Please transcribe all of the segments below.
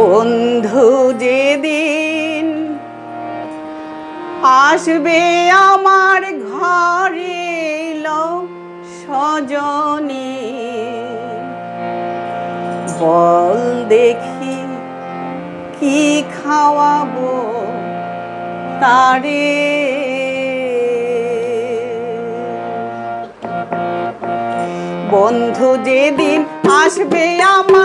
বন্ধু যেদিন আসবে আমার ঘরে সজনী। বল দেখি কি খাওয়াবো তারে। বন্ধু যেদিন আসবে আমার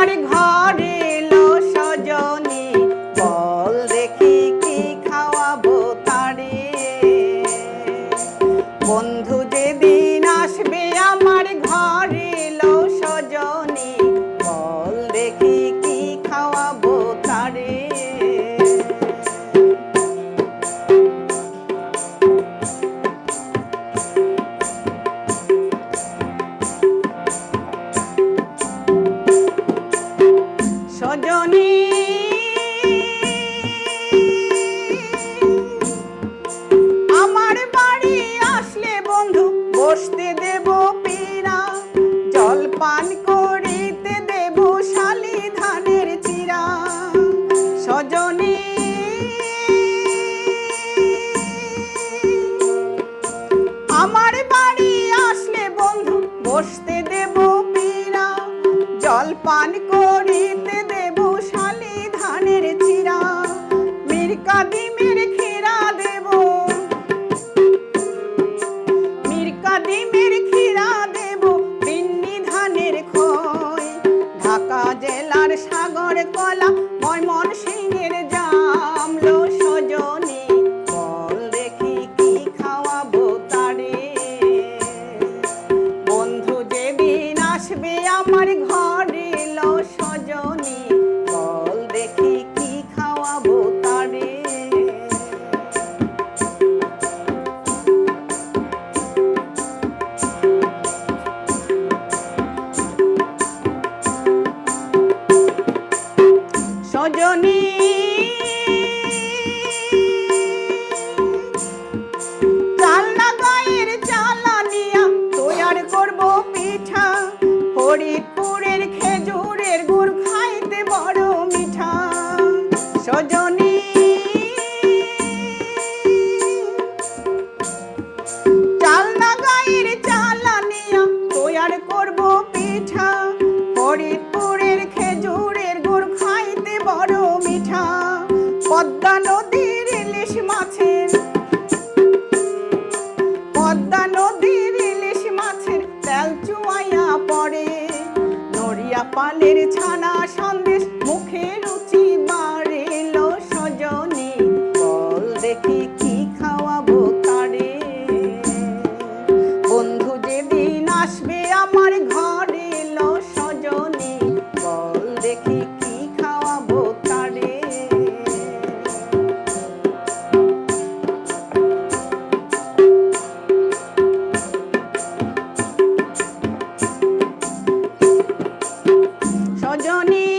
বসতে দেব পীড়া জল পান করিতে দেব শালি ধানের চিরা। সজনী, আমার বাড়ি আসলে বন্ধু, বসতে দেব পীড়া জল পান করিতে দেব শালি ধানের চিরা মির্কাদিন সাগর কলা মন সে সজনী চালনা গায়ের চালানিয়া তৈয়ার করব পিঠা। হরিপুরের খেজুরের গুড় খাইতে বড় মিঠা। সজনী। চালনা গায়ের চালানিয়া তৈয়ার করব পিঠা। Johnny.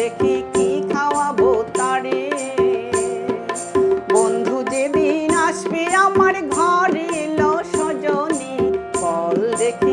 দেখি কি খাওয়াবো তারে। বন্ধু যেদিন আসবে আমার ঘরে ল সজনে ফল দেখি